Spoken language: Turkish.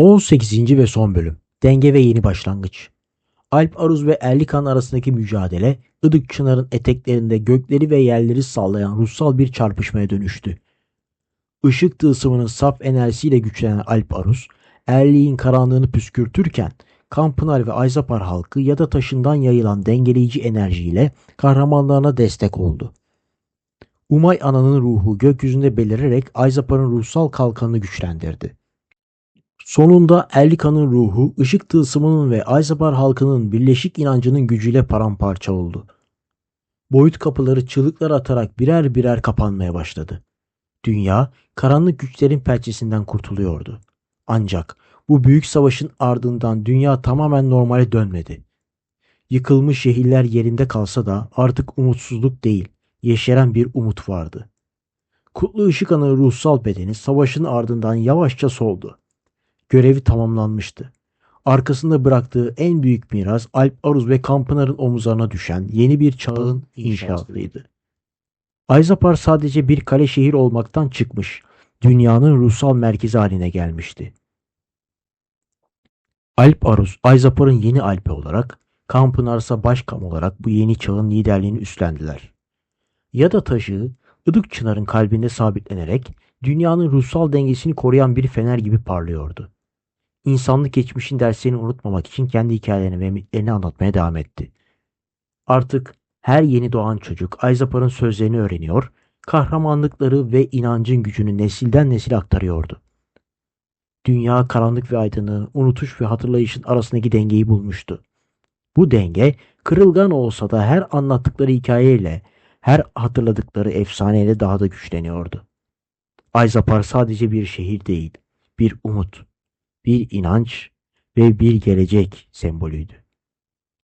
18. ve son bölüm. Denge ve yeni başlangıç. Alp Aruz ve Erlikan arasındaki mücadele, Idık Çınar'ın eteklerinde gökleri ve yerleri sallayan ruhsal bir çarpışmaya dönüştü. Işık tılsımının saf enerjisiyle güçlenen Alp Aruz, Erliğin karanlığını püskürtürken, Kampınar ve Ayzapar halkı ya da taşından yayılan dengeleyici enerjiyle kahramanlarına destek oldu. Umay Ana'nın ruhu gökyüzünde belirerek Ayzapar'ın ruhsal kalkanını güçlendirdi. Sonunda Erlika'nın ruhu, ışık tılsımının ve Ayzabar halkının birleşik inancının gücüyle paramparça oldu. Boyut kapıları çığlıklar atarak birer birer kapanmaya başladı. Dünya, karanlık güçlerin pençesinden kurtuluyordu. Ancak bu büyük savaşın ardından dünya tamamen normale dönmedi. Yıkılmış şehirler yerinde kalsa da artık umutsuzluk değil, yeşeren bir umut vardı. Kutlu Işık Ana'nın ruhsal bedeni savaşın ardından yavaşça soldu görevi tamamlanmıştı. Arkasında bıraktığı en büyük miras Alp Aruz ve Kampınar'ın omuzlarına düşen yeni bir çağın inşasıydı. Ayzapar sadece bir kale şehir olmaktan çıkmış, dünyanın ruhsal merkezi haline gelmişti. Alp Aruz, Ayzapar'ın yeni Alp'i olarak, Kampınar ise başkam olarak bu yeni çağın liderliğini üstlendiler. Ya da taşı, Idık Çınar'ın kalbinde sabitlenerek dünyanın ruhsal dengesini koruyan bir fener gibi parlıyordu. İnsanlık geçmişin derslerini unutmamak için kendi hikayelerini ve ümitlerini anlatmaya devam etti. Artık her yeni doğan çocuk Ayzapar'ın sözlerini öğreniyor, kahramanlıkları ve inancın gücünü nesilden nesile aktarıyordu. Dünya karanlık ve aydınlığın, unutuş ve hatırlayışın arasındaki dengeyi bulmuştu. Bu denge kırılgan olsa da her anlattıkları hikayeyle, her hatırladıkları efsaneyle daha da güçleniyordu. Ayzapar sadece bir şehir değil, bir umut, bir inanç ve bir gelecek sembolüydü.